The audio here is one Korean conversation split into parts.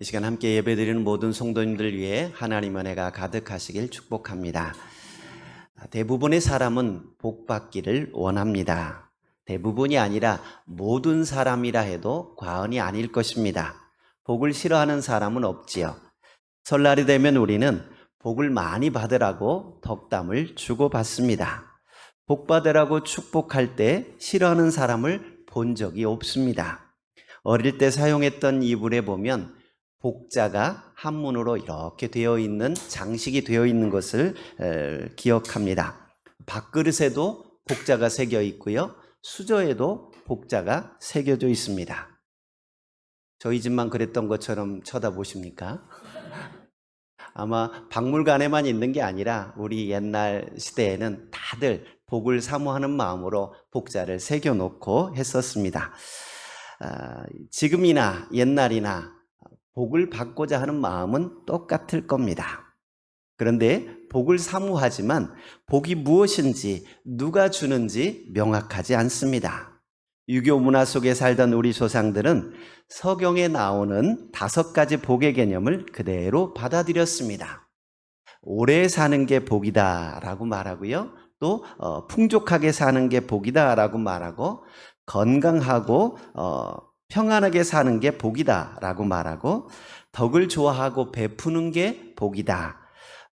이 시간 함께 예배드리는 모든 성도님들 위해 하나님 은혜가 가득하시길 축복합니다. 대부분의 사람은 복 받기를 원합니다. 대부분이 아니라 모든 사람이라 해도 과언이 아닐 것입니다. 복을 싫어하는 사람은 없지요. 설날이 되면 우리는 복을 많이 받으라고 덕담을 주고 받습니다. 복 받으라고 축복할 때 싫어하는 사람을 본 적이 없습니다. 어릴 때 사용했던 이불에 보면 복자가 한문으로 이렇게 되어 있는 장식이 되어 있는 것을 에, 기억합니다. 밥그릇에도 복자가 새겨 있고요. 수저에도 복자가 새겨져 있습니다. 저희 집만 그랬던 것처럼 쳐다보십니까? 아마 박물관에만 있는 게 아니라 우리 옛날 시대에는 다들 복을 사모하는 마음으로 복자를 새겨놓고 했었습니다. 아, 지금이나 옛날이나 복을 받고자 하는 마음은 똑같을 겁니다. 그런데 복을 사모하지만 복이 무엇인지 누가 주는지 명확하지 않습니다. 유교 문화 속에 살던 우리 조상들은 서경에 나오는 다섯 가지 복의 개념을 그대로 받아들였습니다. 오래 사는 게 복이다라고 말하고요. 또 어, 풍족하게 사는 게 복이다라고 말하고 건강하고 어, 평안하게 사는 게 복이다 라고 말하고 덕을 좋아하고 베푸는 게 복이다.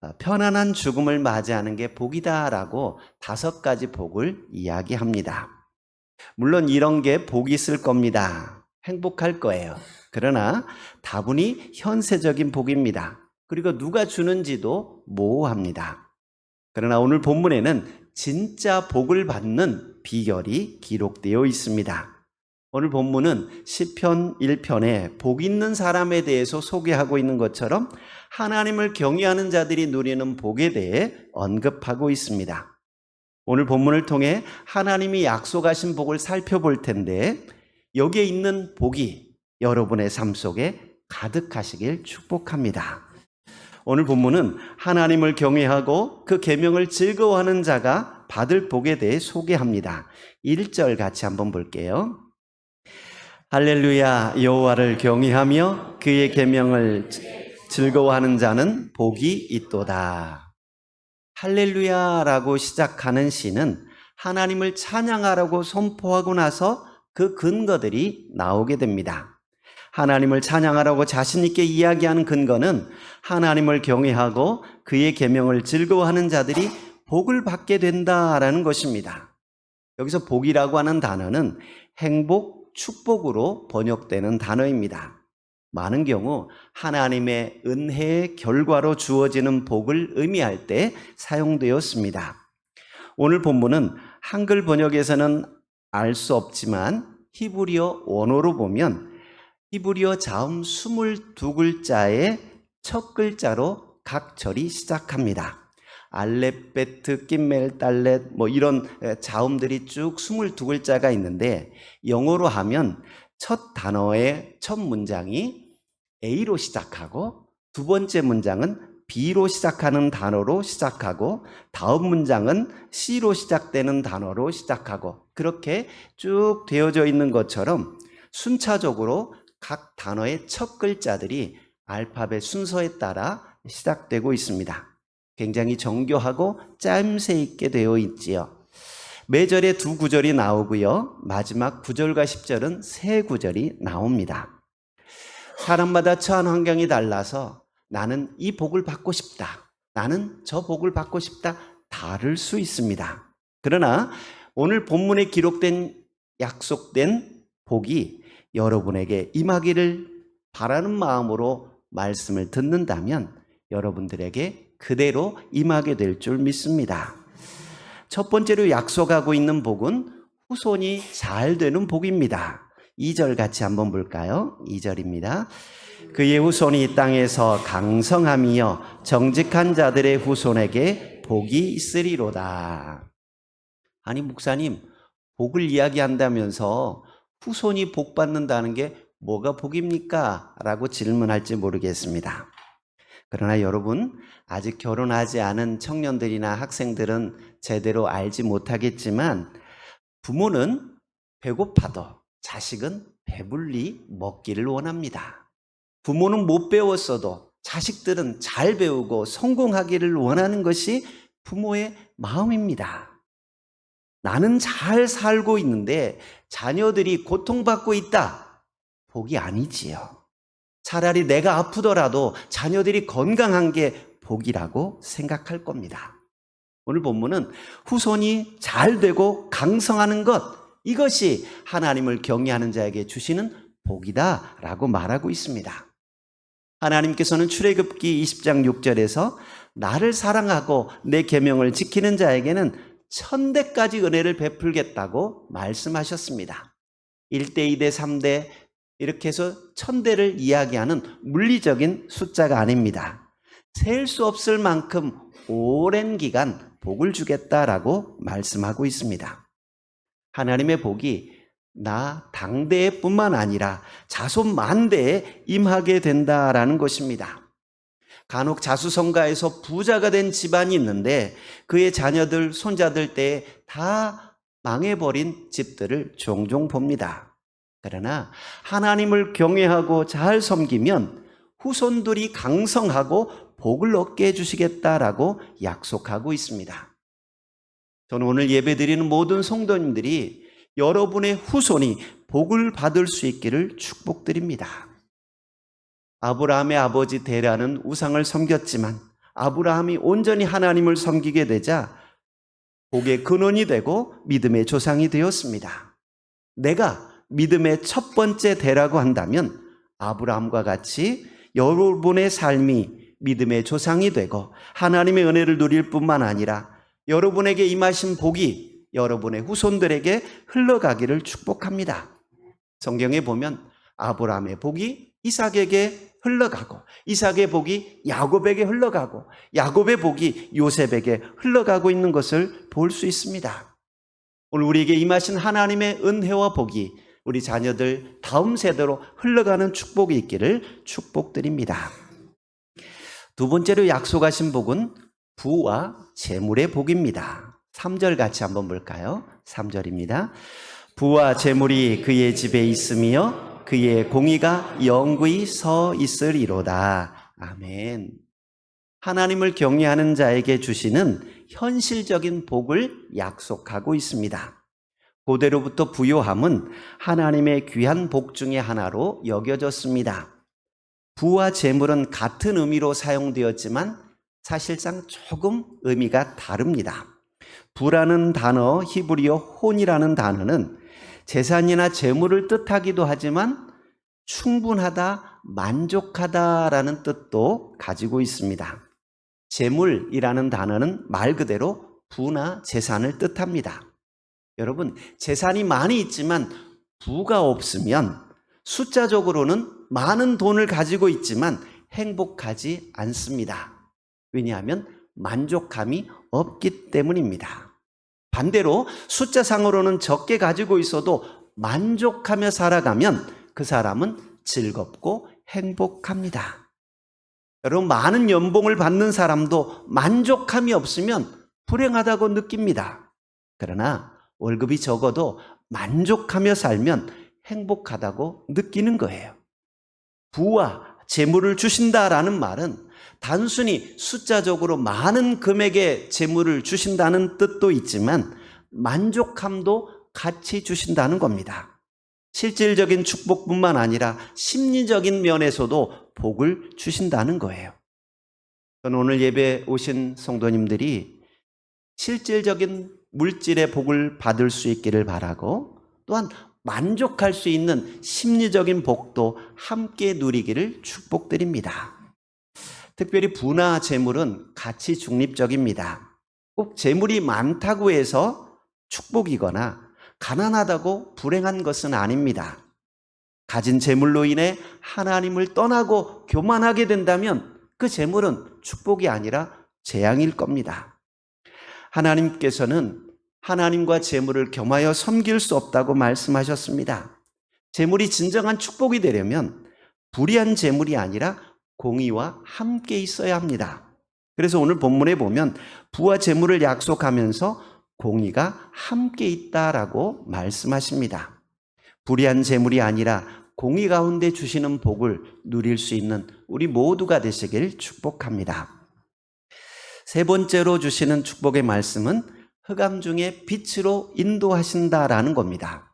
어, 편안한 죽음을 맞이하는 게 복이다 라고 다섯 가지 복을 이야기합니다. 물론 이런 게 복이 있을 겁니다. 행복할 거예요. 그러나 다분히 현세적인 복입니다. 그리고 누가 주는지도 모호합니다. 그러나 오늘 본문에는 진짜 복을 받는 비결이 기록되어 있습니다. 오늘 본문은 시편 1편에 복 있는 사람에 대해서 소개하고 있는 것처럼 하나님을 경외하는 자들이 누리는 복에 대해 언급하고 있습니다. 오늘 본문을 통해 하나님이 약속하신 복을 살펴볼 텐데 여기에 있는 복이 여러분의 삶 속에 가득하시길 축복합니다. 오늘 본문은 하나님을 경외하고 그 계명을 즐거워하는 자가 받을 복에 대해 소개합니다. 1절 같이 한번 볼게요. 할렐루야 여호와를 경외하며 그의 계명을 즐거워하는 자는 복이 있도다. 할렐루야라고 시작하는 시는 하나님을 찬양하라고 선포하고 나서 그 근거들이 나오게 됩니다. 하나님을 찬양하라고 자신 있게 이야기하는 근거는 하나님을 경외하고 그의 계명을 즐거워하는 자들이 복을 받게 된다라는 것입니다. 여기서 복이라고 하는 단어는 행복, 축복으로 번역되는 단어입니다. 많은 경우 하나님의 은혜의 결과로 주어지는 복을 의미할 때 사용되었습니다. 오늘 본문은 한글 번역에서는 알 수 없지만 히브리어 원어로 보면 히브리어 자음 22글자의 첫 글자로 각 절이 시작합니다. 알렙, 베트, 김멜, 달렛 뭐 이런 자음들이 쭉 22글자가 있는데 영어로 하면 첫 단어의 첫 문장이 A로 시작하고 두 번째 문장은 B로 시작하는 단어로 시작하고 다음 문장은 C로 시작되는 단어로 시작하고 그렇게 쭉 되어져 있는 것처럼 순차적으로 각 단어의 첫 글자들이 알파벳 순서에 따라 시작되고 있습니다. 굉장히 정교하고 짬새 있게 되어 있지요. 매절에 두 구절이 나오고요. 마지막 9절과 10절은 세 구절이 나옵니다. 사람마다 처한 환경이 달라서 나는 이 복을 받고 싶다. 나는 저 복을 받고 싶다. 다를 수 있습니다. 그러나 오늘 본문에 기록된 약속된 복이 여러분에게 임하기를 바라는 마음으로 말씀을 듣는다면 여러분들에게 그대로 임하게 될 줄 믿습니다. 첫 번째로 약속하고 있는 복은 후손이 잘 되는 복입니다. 2절 같이 한번 볼까요? 2절입니다. 그의 후손이 이 땅에서 강성함이여 정직한 자들의 후손에게 복이 있으리로다. 아니, 목사님, 복을 이야기한다면서 후손이 복 받는다는 게 뭐가 복입니까? 라고 질문할지 모르겠습니다. 그러나 여러분, 아직 결혼하지 않은 청년들이나 학생들은 제대로 알지 못하겠지만 부모는 배고파도 자식은 배불리 먹기를 원합니다. 부모는 못 배웠어도 자식들은 잘 배우고 성공하기를 원하는 것이 부모의 마음입니다. 나는 잘 살고 있는데 자녀들이 고통받고 있다. 복이 아니지요. 차라리 내가 아프더라도 자녀들이 건강한 게 복이라고 생각할 겁니다. 오늘 본문은 후손이 잘 되고 강성하는 것, 이것이 하나님을 경외하는 자에게 주시는 복이다라고 말하고 있습니다. 하나님께서는 출애굽기 20장 6절에서 나를 사랑하고 내 계명을 지키는 자에게는 천대까지 은혜를 베풀겠다고 말씀하셨습니다. 1대, 2대, 3대 이렇게 해서 천대를 이야기하는 물리적인 숫자가 아닙니다. 셀 수 없을 만큼 오랜 기간 복을 주겠다라고 말씀하고 있습니다. 하나님의 복이 나 당대뿐만 아니라 자손 만대에 임하게 된다라는 것입니다. 간혹 자수성가에서 부자가 된 집안이 있는데 그의 자녀들, 손자들 때에 다 망해버린 집들을 종종 봅니다. 그러나 하나님을 경외하고 잘 섬기면 후손들이 강성하고 복을 얻게 해주시겠다라고 약속하고 있습니다. 저는 오늘 예배드리는 모든 성도님들이 여러분의 후손이 복을 받을 수 있기를 축복드립니다. 아브라함의 아버지 데라는 우상을 섬겼지만 아브라함이 온전히 하나님을 섬기게 되자 복의 근원이 되고 믿음의 조상이 되었습니다. 내가 믿음의 첫 번째 대라고 한다면 아브라함과 같이 여러분의 삶이 믿음의 조상이 되고 하나님의 은혜를 누릴 뿐만 아니라 여러분에게 임하신 복이 여러분의 후손들에게 흘러가기를 축복합니다. 성경에 보면 아브라함의 복이 이삭에게 흘러가고 이삭의 복이 야곱에게 흘러가고 야곱의 복이 요셉에게 흘러가고 있는 것을 볼 수 있습니다. 오늘 우리에게 임하신 하나님의 은혜와 복이 우리 자녀들 다음 세대로 흘러가는 축복이 있기를 축복드립니다. 두 번째로 약속하신 복은 부와 재물의 복입니다. 3절 같이 한번 볼까요? 3절입니다. 부와 재물이 그의 집에 있으며 그의 공의가 영구히 서 있으리로다. 아멘. 하나님을 경외하는 자에게 주시는 현실적인 복을 약속하고 있습니다. 고대로부터 부요함은 하나님의 귀한 복 중의 하나로 여겨졌습니다. 부와 재물은 같은 의미로 사용되었지만 사실상 조금 의미가 다릅니다. 부라는 단어, 히브리어 혼이라는 단어는 재산이나 재물을 뜻하기도 하지만 충분하다, 만족하다라는 뜻도 가지고 있습니다. 재물이라는 단어는 말 그대로 부나 재산을 뜻합니다. 여러분, 재산이 많이 있지만 부가 없으면 숫자적으로는 많은 돈을 가지고 있지만 행복하지 않습니다. 왜냐하면 만족감이 없기 때문입니다. 반대로 숫자상으로는 적게 가지고 있어도 만족하며 살아가면 그 사람은 즐겁고 행복합니다. 여러분, 많은 연봉을 받는 사람도 만족함이 없으면 불행하다고 느낍니다. 그러나 월급이 적어도 만족하며 살면 행복하다고 느끼는 거예요. 부와 재물을 주신다라는 말은 단순히 숫자적으로 많은 금액의 재물을 주신다는 뜻도 있지만 만족함도 같이 주신다는 겁니다. 실질적인 축복뿐만 아니라 심리적인 면에서도 복을 주신다는 거예요. 저는 오늘 예배 오신 성도님들이 실질적인 물질의 복을 받을 수 있기를 바라고 또한 만족할 수 있는 심리적인 복도 함께 누리기를 축복드립니다. 특별히 부나 재물은 가치 중립적입니다. 꼭 재물이 많다고 해서 축복이거나 가난하다고 불행한 것은 아닙니다. 가진 재물로 인해 하나님을 떠나고 교만하게 된다면 그 재물은 축복이 아니라 재앙일 겁니다. 하나님께서는 하나님과 재물을 겸하여 섬길 수 없다고 말씀하셨습니다. 재물이 진정한 축복이 되려면 불의한 재물이 아니라 공의와 함께 있어야 합니다. 그래서 오늘 본문에 보면 부와 재물을 약속하면서 공의가 함께 있다라고 말씀하십니다. 불의한 재물이 아니라 공의 가운데 주시는 복을 누릴 수 있는 우리 모두가 되시길 축복합니다. 세 번째로 주시는 축복의 말씀은 흑암 중에 빛으로 인도하신다라는 겁니다.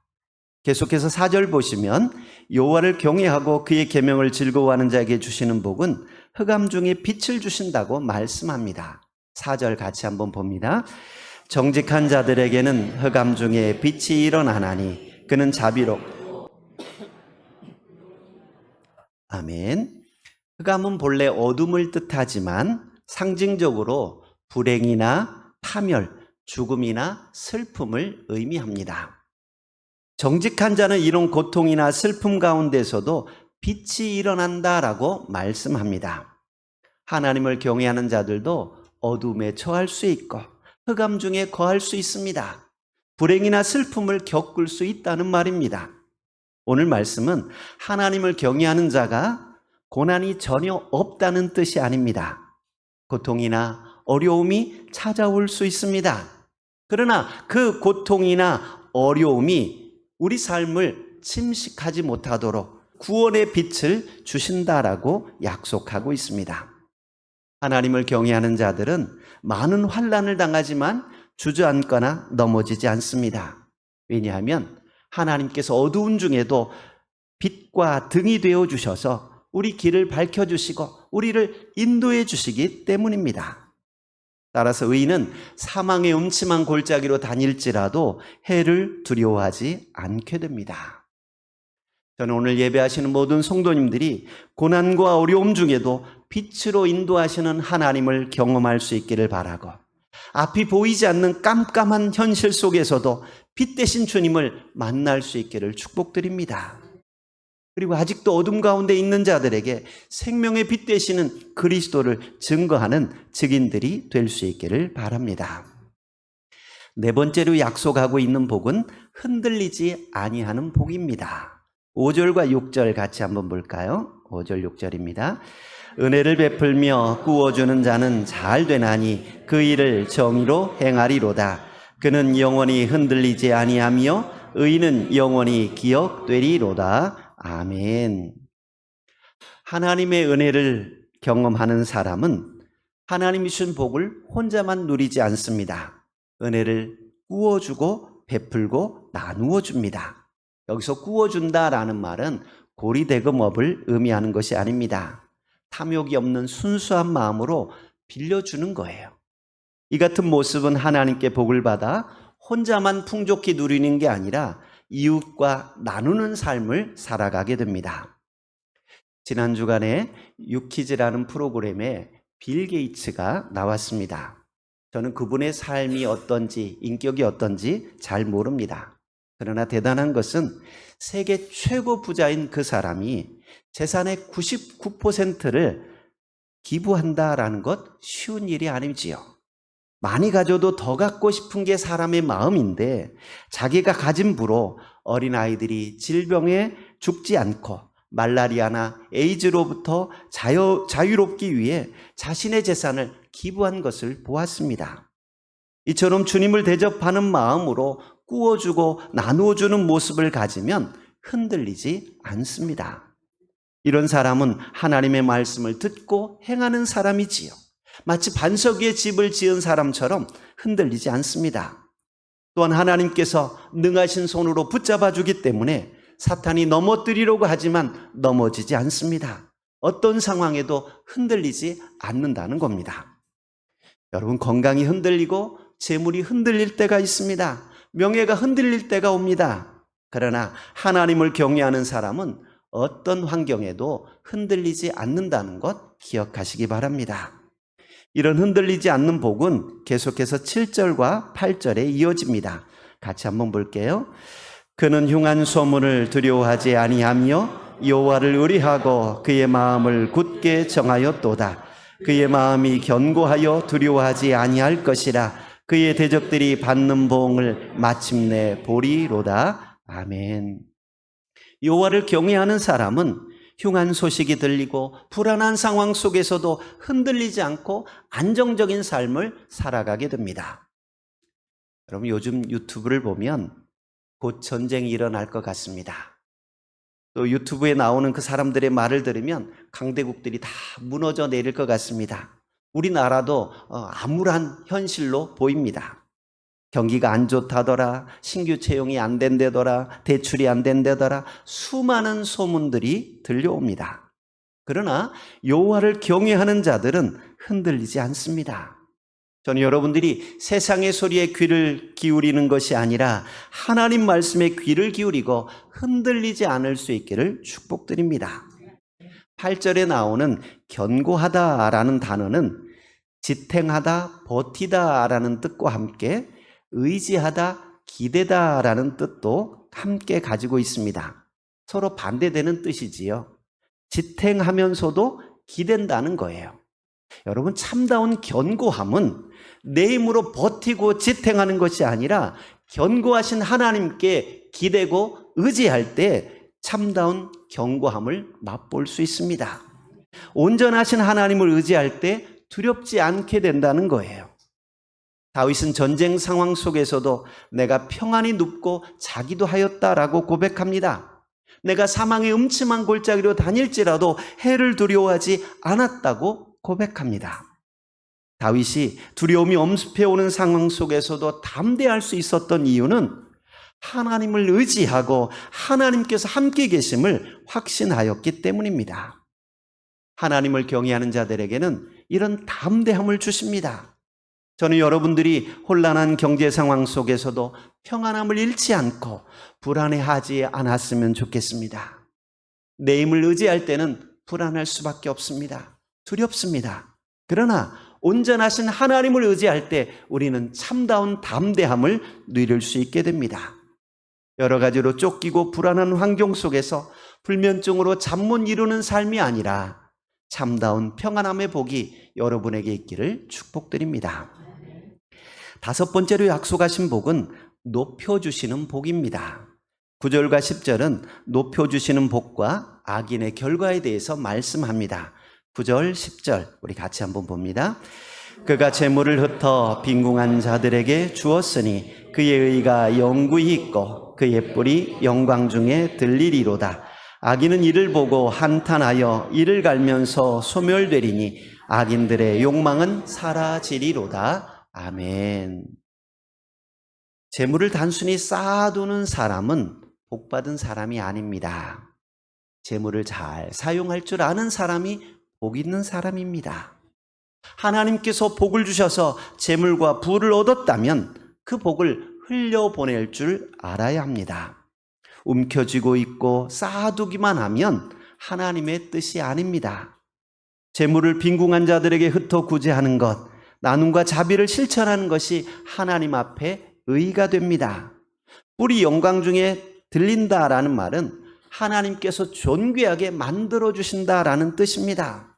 계속해서 4절 보시면 여호와를 경외하고 그의 계명을 즐거워하는 자에게 주시는 복은 흑암 중에 빛을 주신다고 말씀합니다. 4절 같이 한번 봅니다. 정직한 자들에게는 흑암 중에 빛이 일어나나니 그는 자비로 아멘. 흑암은 본래 어둠을 뜻하지만 상징적으로 불행이나 파멸, 죽음이나 슬픔을 의미합니다. 정직한 자는 이런 고통이나 슬픔 가운데서도 빛이 일어난다라고 말씀합니다. 하나님을 경외하는 자들도 어둠에 처할 수 있고 흑암 중에 거할 수 있습니다. 불행이나 슬픔을 겪을 수 있다는 말입니다. 오늘 말씀은 하나님을 경외하는 자가 고난이 전혀 없다는 뜻이 아닙니다. 고통이나 어려움이 찾아올 수 있습니다. 그러나 그 고통이나 어려움이 우리 삶을 침식하지 못하도록 구원의 빛을 주신다라고 약속하고 있습니다. 하나님을 경외하는 자들은 많은 환란을 당하지만 주저앉거나 넘어지지 않습니다. 왜냐하면 하나님께서 어두운 중에도 빛과 등이 되어 주셔서 우리 길을 밝혀 주시고 우리를 인도해 주시기 때문입니다. 따라서 의인은 사망의 음침한 골짜기로 다닐지라도 해를 두려워하지 않게 됩니다. 저는 오늘 예배하시는 모든 성도님들이 고난과 어려움 중에도 빛으로 인도하시는 하나님을 경험할 수 있기를 바라고 앞이 보이지 않는 깜깜한 현실 속에서도 빛 대신 주님을 만날 수 있기를 축복드립니다. 그리고 아직도 어둠 가운데 있는 자들에게 생명의 빛 되시는 그리스도를 증거하는 증인들이 될 수 있기를 바랍니다. 네 번째로 약속하고 있는 복은 흔들리지 아니하는 복입니다. 5절과 6절 같이 한번 볼까요? 5절 6절입니다. 은혜를 베풀며 구워주는 자는 잘 되나니 그 일을 정의로 행하리로다. 그는 영원히 흔들리지 아니하며 의인은 영원히 기억되리로다. 아멘. 하나님의 은혜를 경험하는 사람은 하나님이 주신 복을 혼자만 누리지 않습니다. 은혜를 구워주고 베풀고 나누어 줍니다. 여기서 구워준다라는 말은 고리대금업을 의미하는 것이 아닙니다. 탐욕이 없는 순수한 마음으로 빌려주는 거예요. 이 같은 모습은 하나님께 복을 받아 혼자만 풍족히 누리는 게 아니라 이웃과 나누는 삶을 살아가게 됩니다. 지난 주간에 유키즈라는 프로그램에 빌 게이츠가 나왔습니다. 저는 그분의 삶이 어떤지, 인격이 어떤지 잘 모릅니다. 그러나 대단한 것은 세계 최고 부자인 그 사람이 재산의 99%를 기부한다라는 것 쉬운 일이 아니지요. 많이 가져도 더 갖고 싶은 게 사람의 마음인데 자기가 가진 부로 어린아이들이 질병에 죽지 않고 말라리아나 에이즈로부터 자유, 자유롭기 위해 자신의 재산을 기부한 것을 보았습니다. 이처럼 주님을 대접하는 마음으로 꾸어주고 나누어주는 모습을 가지면 흔들리지 않습니다. 이런 사람은 하나님의 말씀을 듣고 행하는 사람이지요. 마치 반석 위에 집을 지은 사람처럼 흔들리지 않습니다. 또한 하나님께서 능하신 손으로 붙잡아 주기 때문에 사탄이 넘어뜨리려고 하지만 넘어지지 않습니다. 어떤 상황에도 흔들리지 않는다는 겁니다. 여러분 건강이 흔들리고 재물이 흔들릴 때가 있습니다. 명예가 흔들릴 때가 옵니다. 그러나 하나님을 경외하는 사람은 어떤 환경에도 흔들리지 않는다는 것 기억하시기 바랍니다. 이런 흔들리지 않는 복은 계속해서 7절과 8절에 이어집니다. 같이 한번 볼게요. 그는 흉한 소문을 두려워하지 아니하며 여호와를 의리하고 그의 마음을 굳게 정하였도다. 그의 마음이 견고하여 두려워하지 아니할 것이라 그의 대적들이 받는 보응을 마침내 보리로다. 아멘. 여호와를 경외하는 사람은 흉한 소식이 들리고 불안한 상황 속에서도 흔들리지 않고 안정적인 삶을 살아가게 됩니다. 여러분 요즘 유튜브를 보면 곧 전쟁이 일어날 것 같습니다. 또 유튜브에 나오는 그 사람들의 말을 들으면 강대국들이 다 무너져 내릴 것 같습니다. 우리나라도 어, 암울한 현실로 보입니다. 경기가 안 좋다더라, 신규 채용이 안 된다더라, 대출이 안 된다더라, 수많은 소문들이 들려옵니다. 그러나 여호와를 경외하는 자들은 흔들리지 않습니다. 저는 여러분들이 세상의 소리에 귀를 기울이는 것이 아니라 하나님 말씀에 귀를 기울이고 흔들리지 않을 수 있기를 축복드립니다. 8절에 나오는 견고하다라는 단어는 지탱하다, 버티다라는 뜻과 함께 의지하다, 기대다라는 뜻도 함께 가지고 있습니다. 서로 반대되는 뜻이지요. 지탱하면서도 기댄다는 거예요. 여러분, 참다운 견고함은 내 힘으로 버티고 지탱하는 것이 아니라 견고하신 하나님께 기대고 의지할 때 참다운 견고함을 맛볼 수 있습니다. 온전하신 하나님을 의지할 때 두렵지 않게 된다는 거예요. 다윗은 전쟁 상황 속에서도 내가 평안히 눕고 자기도 하였다라고 고백합니다. 내가 사망의 음침한 골짜기로 다닐지라도 해를 두려워하지 않았다고 고백합니다. 다윗이 두려움이 엄습해 오는 상황 속에서도 담대할 수 있었던 이유는 하나님을 의지하고 하나님께서 함께 계심을 확신하였기 때문입니다. 하나님을 경외하는 자들에게는 이런 담대함을 주십니다. 저는 여러분들이 혼란한 경제 상황 속에서도 평안함을 잃지 않고 불안해하지 않았으면 좋겠습니다. 내 힘을 의지할 때는 불안할 수밖에 없습니다. 두렵습니다. 그러나 온전하신 하나님을 의지할 때 우리는 참다운 담대함을 누릴 수 있게 됩니다. 여러 가지로 쫓기고 불안한 환경 속에서 불면증으로 잠 못 이루는 삶이 아니라 참다운 평안함의 복이 여러분에게 있기를 축복드립니다. 다섯 번째로 약속하신 복은 높여주시는 복입니다. 9절과 10절은 높여주시는 복과 악인의 결과에 대해서 말씀합니다. 9절, 10절 우리 같이 한번 봅니다. 그가 재물을 흩어 빈궁한 자들에게 주었으니 그의 의가 영구히 있고 그의 뿔이 영광 중에 들리리로다. 악인은 이를 보고 한탄하여 이를 갈면서 소멸되리니 악인들의 욕망은 사라지리로다. 아멘. 재물을 단순히 쌓아두는 사람은 복받은 사람이 아닙니다. 재물을 잘 사용할 줄 아는 사람이 복 있는 사람입니다. 하나님께서 복을 주셔서 재물과 부를 얻었다면 그 복을 흘려보낼 줄 알아야 합니다. 움켜쥐고 있고 쌓아두기만 하면 하나님의 뜻이 아닙니다. 재물을 빈궁한 자들에게 흩어 구제하는 것, 나눔과 자비를 실천하는 것이 하나님 앞에 의가 됩니다. 뿌리 영광 중에 들린다라는 말은 하나님께서 존귀하게 만들어 주신다라는 뜻입니다.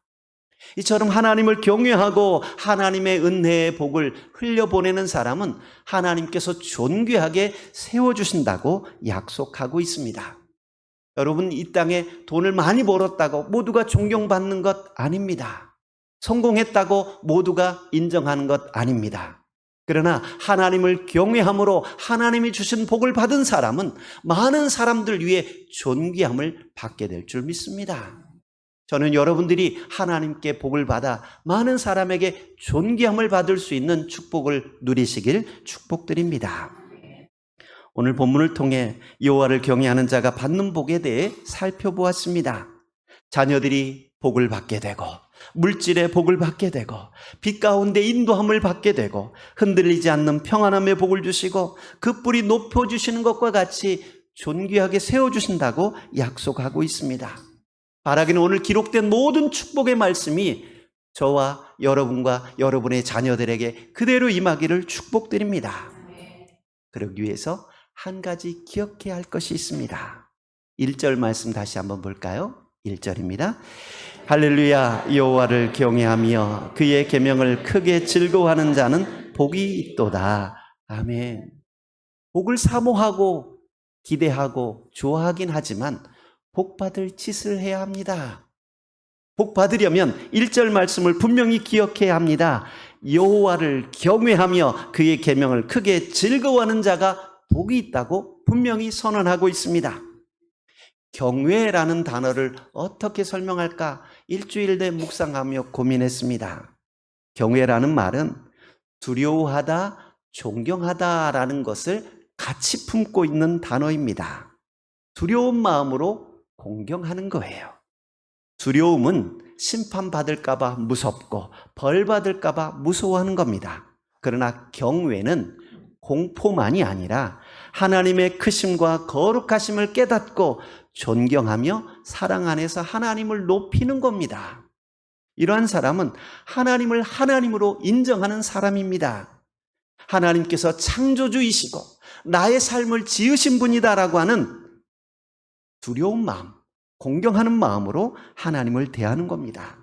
이처럼 하나님을 경외하고 하나님의 은혜의 복을 흘려보내는 사람은 하나님께서 존귀하게 세워주신다고 약속하고 있습니다. 여러분, 이 땅에 돈을 많이 벌었다고 모두가 존경받는 것 아닙니다. 성공했다고 모두가 인정하는 것 아닙니다. 그러나 하나님을 경외함으로 하나님이 주신 복을 받은 사람은 많은 사람들 위해 존귀함을 받게 될 줄 믿습니다. 저는 여러분들이 하나님께 복을 받아 많은 사람에게 존귀함을 받을 수 있는 축복을 누리시길 축복드립니다. 오늘 본문을 통해 여호와를 경외하는 자가 받는 복에 대해 살펴보았습니다. 자녀들이 복을 받게 되고 물질의 복을 받게 되고 빛 가운데 인도함을 받게 되고 흔들리지 않는 평안함의 복을 주시고 그 뿔이 높여 주시는 것과 같이 존귀하게 세워 주신다고 약속하고 있습니다. 바라기는 오늘 기록된 모든 축복의 말씀이 저와 여러분과 여러분의 자녀들에게 그대로 임하기를 축복드립니다. 그러기 위해서 한 가지 기억해야 할 것이 있습니다. 1절 말씀 다시 한번 볼까요? 1절입니다. 할렐루야 여호와를 경외하며 그의 계명을 크게 즐거워하는 자는 복이 있도다. 아멘. 복을 사모하고 기대하고 좋아하긴 하지만 복 받을 짓을 해야 합니다. 복 받으려면 1절 말씀을 분명히 기억해야 합니다. 여호와를 경외하며 그의 계명을 크게 즐거워하는 자가 복이 있다고 분명히 선언하고 있습니다. 경외라는 단어를 어떻게 설명할까 일주일 내 묵상하며 고민했습니다. 경외라는 말은 두려워하다, 존경하다라는 것을 같이 품고 있는 단어입니다. 두려운 마음으로 공경하는 거예요. 두려움은 심판받을까봐 무섭고 벌받을까봐 무서워하는 겁니다. 그러나 경외는 공포만이 아니라 하나님의 크심과 거룩하심을 깨닫고 존경하며 사랑 안에서 하나님을 높이는 겁니다. 이러한 사람은 하나님을 하나님으로 인정하는 사람입니다. 하나님께서 창조주이시고 나의 삶을 지으신 분이다라고 하는 두려운 마음, 공경하는 마음으로 하나님을 대하는 겁니다.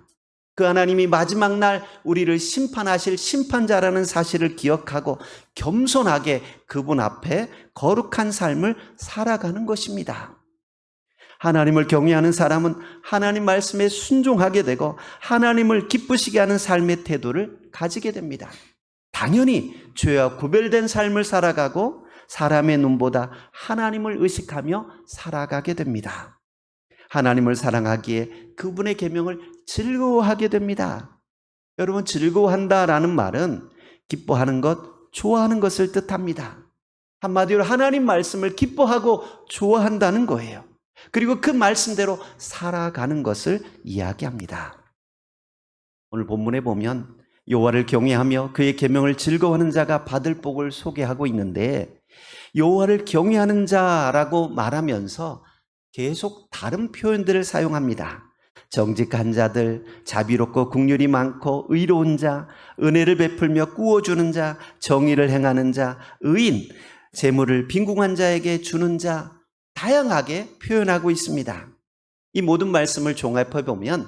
그 하나님이 마지막 날 우리를 심판하실 심판자라는 사실을 기억하고 겸손하게 그분 앞에 거룩한 삶을 살아가는 것입니다. 하나님을 경외하는 사람은 하나님 말씀에 순종하게 되고 하나님을 기쁘시게 하는 삶의 태도를 가지게 됩니다. 당연히 죄와 구별된 삶을 살아가고 사람의 눈보다 하나님을 의식하며 살아가게 됩니다. 하나님을 사랑하기에 그분의 계명을 즐거워하게 됩니다. 여러분 즐거워한다라는 말은 기뻐하는 것, 좋아하는 것을 뜻합니다. 한마디로 하나님 말씀을 기뻐하고 좋아한다는 거예요. 그리고 그 말씀대로 살아가는 것을 이야기합니다. 오늘 본문에 보면 여호와를 경외하며 그의 계명을 즐거워하는 자가 받을 복을 소개하고 있는데 여호와를 경외하는 자라고 말하면서 계속 다른 표현들을 사용합니다. 정직한 자들, 자비롭고 국률이 많고 의로운 자, 은혜를 베풀며 꾸어주는 자, 정의를 행하는 자, 의인, 재물을 빈궁한 자에게 주는 자, 다양하게 표현하고 있습니다. 이 모든 말씀을 종합해 보면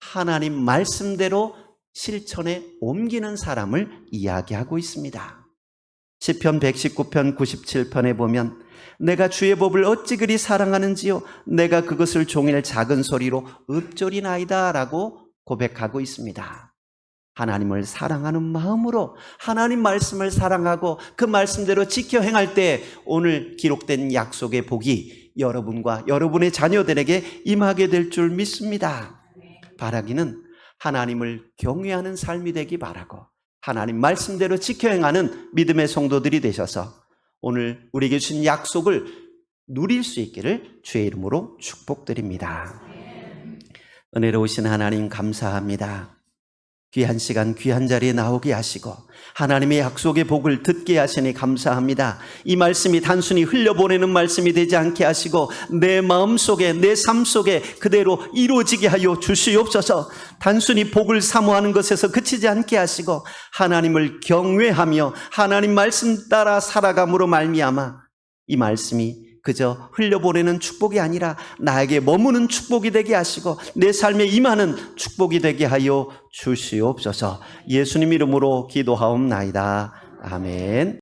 하나님 말씀대로 실천에 옮기는 사람을 이야기하고 있습니다. 시편 119편 97편에 보면 내가 주의 법을 어찌 그리 사랑하는지요 내가 그것을 종일 작은 소리로 읊조리나이다라고 고백하고 있습니다. 하나님을 사랑하는 마음으로 하나님 말씀을 사랑하고 그 말씀대로 지켜 행할 때 오늘 기록된 약속의 복이 여러분과 여러분의 자녀들에게 임하게 될 줄 믿습니다. 바라기는 하나님을 경외하는 삶이 되기 바라고 하나님 말씀대로 지켜 행하는 믿음의 성도들이 되셔서 오늘 우리에게 주신 약속을 누릴 수 있기를 주의 이름으로 축복드립니다. 은혜로우신 하나님 감사합니다. 귀한 시간, 귀한 자리에 나오게 하시고 하나님의 약속의 복을 듣게 하시니 감사합니다. 이 말씀이 단순히 흘려보내는 말씀이 되지 않게 하시고 내 마음 속에, 내 삶 속에 그대로 이루어지게 하여 주시옵소서 단순히 복을 사모하는 것에서 그치지 않게 하시고 하나님을 경외하며 하나님 말씀 따라 살아감으로 말미암아 이 말씀이 그저 흘려보내는 축복이 아니라 나에게 머무는 축복이 되게 하시고 내 삶에 임하는 축복이 되게 하여 주시옵소서 예수님 이름으로 기도하옵나이다. 아멘.